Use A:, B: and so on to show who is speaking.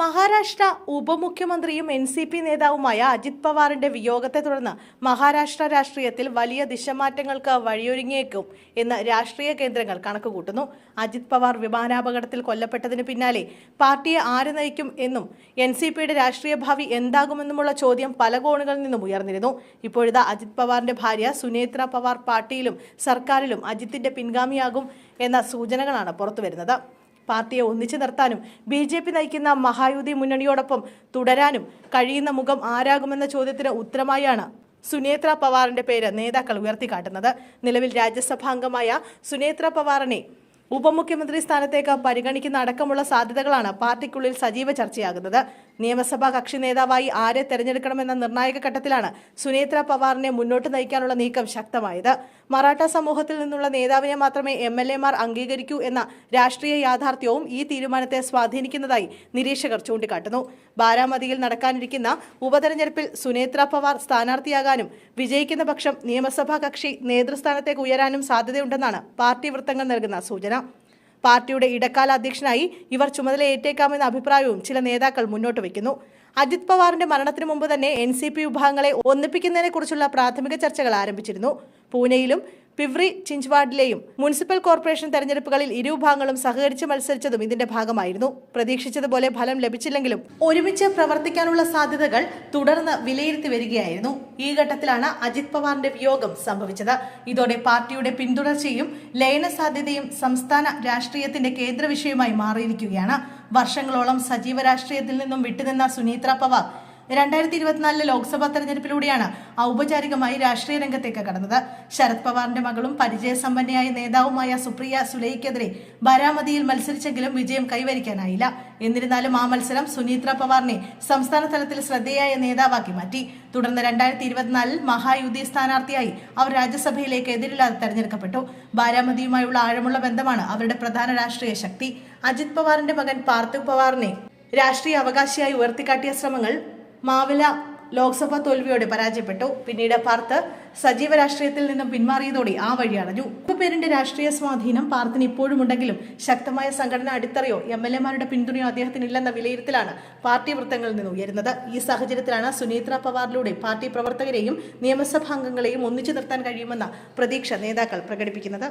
A: മഹാരാഷ്ട്ര ഉപമുഖ്യമന്ത്രിയും N C P നേതാവുമായ അജിത് പവാറിന്റെ വിയോഗത്തെ തുടർന്ന് മഹാരാഷ്ട്ര രാഷ്ട്രീയത്തിൽ വലിയ ദിശമാറ്റങ്ങൾക്ക് വഴിയൊരുങ്ങിയേക്കും എന്ന് രാഷ്ട്രീയ കേന്ദ്രങ്ങൾ കണക്കുകൂട്ടുന്നു. അജിത് പവാർ വിമാനാപകടത്തിൽ കൊല്ലപ്പെട്ടതിന് പിന്നാലെ പാർട്ടിയെ ആര് നയിക്കും എന്നും എൻ സി പിയുടെ രാഷ്ട്രീയ ഭാവി എന്താകുമെന്നുമുള്ള ചോദ്യം പല കോണുകളിൽ നിന്നും ഉയർന്നിരുന്നു. ഇപ്പോഴിതാ അജിത് പവാറിന്റെ ഭാര്യ സുനേത്ര പവാർ പാർട്ടിയിലും സർക്കാരിലും അജിത്തിന്റെ പിൻഗാമിയാകും എന്ന സൂചനകളാണ് പുറത്തുവരുന്നത്. പാർട്ടിയെ ഒന്നിച്ചു നിർത്താനും ബി ജെ പി നയിക്കുന്ന മഹായുതി മുന്നണിയോടൊപ്പം തുടരാനും കഴിയുന്ന മുഖം ആരാകുമെന്ന ചോദ്യത്തിന് ഉത്തരമായാണ് സുനേത്ര പവാറിന്റെ പേര് നേതാക്കൾ ഉയർത്തിക്കാട്ടുന്നത്. നിലവിൽ രാജ്യസഭാംഗമായ സുനേത്ര പവാറിനെ ഉപമുഖ്യമന്ത്രി സ്ഥാനത്തേക്ക് പരിഗണിക്കുന്ന അടക്കമുള്ള സാധ്യതകളാണ് പാർട്ടിക്കുള്ളിൽ സജീവ ചർച്ചയാകുന്നത്. നിയമസഭാ കക്ഷി നേതാവായി ആരെ തെരഞ്ഞെടുക്കണമെന്ന നിർണായക ഘട്ടത്തിലാണ് സുനേത്ര പവാറിനെ മുന്നോട്ട് നയിക്കാനുള്ള നീക്കം ശക്തമായത്. മറാഠ സമൂഹത്തിൽ നിന്നുള്ള നേതാവിനെ മാത്രമേ എം എൽ എമാർ അംഗീകരിക്കൂ എന്ന രാഷ്ട്രീയ യാഥാർത്ഥ്യവും ഈ തീരുമാനത്തെ സ്വാധീനിക്കുന്നതായി നിരീക്ഷകർ ചൂണ്ടിക്കാട്ടുന്നു. ബാരാമതിയിൽ നടക്കാനിരിക്കുന്ന ഉപതെരഞ്ഞെടുപ്പിൽ സുനേത്ര പവാർ സ്ഥാനാർത്ഥിയാകാനും വിജയിക്കുന്ന പക്ഷം നിയമസഭാ കക്ഷി നേതൃസ്ഥാനത്തേക്ക് ഉയരാനും സാധ്യതയുണ്ടെന്നാണ് പാർട്ടി വൃത്തങ്ങൾ നൽകുന്ന സൂചന. പാർട്ടിയുടെ ഇടക്കാല അധ്യക്ഷനായി ഇവർ ചുമതലയേറ്റേക്കാമെന്ന അഭിപ്രായവും ചില നേതാക്കൾ മുന്നോട്ട് വയ്ക്കുന്നു. അജിത് പവാറിന്റെ മരണത്തിന് മുമ്പ് തന്നെ എൻ സി പി വിഭാഗങ്ങളെ ഒന്നിപ്പിക്കുന്നതിനെക്കുറിച്ചുള്ള പ്രാഥമിക ചർച്ചകൾ ആരംഭിച്ചിരുന്നു. പൂനെയിലും പിവ്രി ചിഞ്ച്വാഡിലെയും മുനിസിപ്പൽ കോർപ്പറേഷൻ തെരഞ്ഞെടുപ്പുകളിൽ ഇരുവിഭാഗങ്ങളും സഹകരിച്ച് മത്സരിച്ചതും ഇതിന്റെ ഭാഗമായിരുന്നു. പ്രതീക്ഷിച്ചതുപോലെ ഫലം ലഭിച്ചില്ലെങ്കിലും ഒരുമിച്ച് പ്രവർത്തിക്കാനുള്ള സാധ്യതകൾ തുടർന്ന് വിലയിരുത്തി വരികയായിരുന്നു. ഈ ഘട്ടത്തിലാണ് അജിത് പവാറിന്റെ വിയോഗം സംഭവിച്ചത്. ഇതോടെ പാർട്ടിയുടെ പിന്തുടർച്ചയും ലയന സാധ്യതയും സംസ്ഥാന രാഷ്ട്രീയത്തിന്റെ കേന്ദ്ര വിഷയമായി മാറിയിരിക്കുകയാണ്. വർഷങ്ങളോളം സജീവ രാഷ്ട്രീയത്തിൽ നിന്നും വിട്ടുനിന്ന സുനീത്ര പവാർ രണ്ടായിരത്തി ഇരുപത്തിനാലിലെ ലോക്സഭാ തെരഞ്ഞെടുപ്പിലൂടെയാണ് ഔപചാരികമായി രാഷ്ട്രീയ രംഗത്തേക്ക് കടന്നത്. ശരത് പവാറിന്റെ മകളും പരിചയസമ്പന്നയായ നേതാവുമായ സുപ്രിയ സുലൈക്കെതിരെ ബാരാമതിയിൽ മത്സരിച്ചെങ്കിലും വിജയം കൈവരിക്കാനായില്ല. എന്നിരുന്നാലും ആ മത്സരം സുനീത്ര പവാറിനെ സംസ്ഥാന തലത്തിൽ ശ്രദ്ധേയായ നേതാവാക്കി മാറ്റി. തുടർന്ന് രണ്ടായിരത്തി ഇരുപത്തിനാലിൽ മഹായുതി സ്ഥാനാർത്ഥിയായി അവർ രാജ്യസഭയിലേക്ക് എതിരില്ലാതെ തെരഞ്ഞെടുക്കപ്പെട്ടു. ബാരാമതിയുമായുള്ള ആഴമുള്ള ബന്ധമാണ് അവരുടെ പ്രധാന രാഷ്ട്രീയ ശക്തി. അജിത് പവാറിന്റെ മകൻ പാർത്ഥിവ് പവാറിനെ രാഷ്ട്രീയ അവകാശിയായി ഉയർത്തിക്കാട്ടിയ ശ്രമങ്ങൾ മാവില ലോക്സഭാ തോൽവിയോടെ പരാജയപ്പെട്ടു. പിന്നീട് പാർത്ത് സജീവ രാഷ്ട്രീയത്തിൽ നിന്നും പിന്മാറിയതോടെ ആ വഴി അടഞ്ഞു. പേരിന്റെ രാഷ്ട്രീയ സ്വാധീനം പാർത്തിന് ഇപ്പോഴും ഉണ്ടെങ്കിലും ശക്തമായ സംഘടന അടിത്തറയോ എം എൽ എമാരുടെ പിന്തുണയോ അദ്ദേഹത്തിനില്ലെന്ന വിലയിരുത്തലാണ് പാർട്ടി വൃത്തങ്ങളിൽ നിന്ന് ഉയരുന്നത്. ഈ സാഹചര്യത്തിലാണ് സുനീത്ര പവാറിലൂടെ പാർട്ടി പ്രവർത്തകരെയും നിയമസഭാംഗങ്ങളെയും ഒന്നിച്ചു നിർത്താൻ കഴിയുമെന്ന പ്രതീക്ഷ നേതാക്കൾ പ്രകടിപ്പിക്കുന്നത്.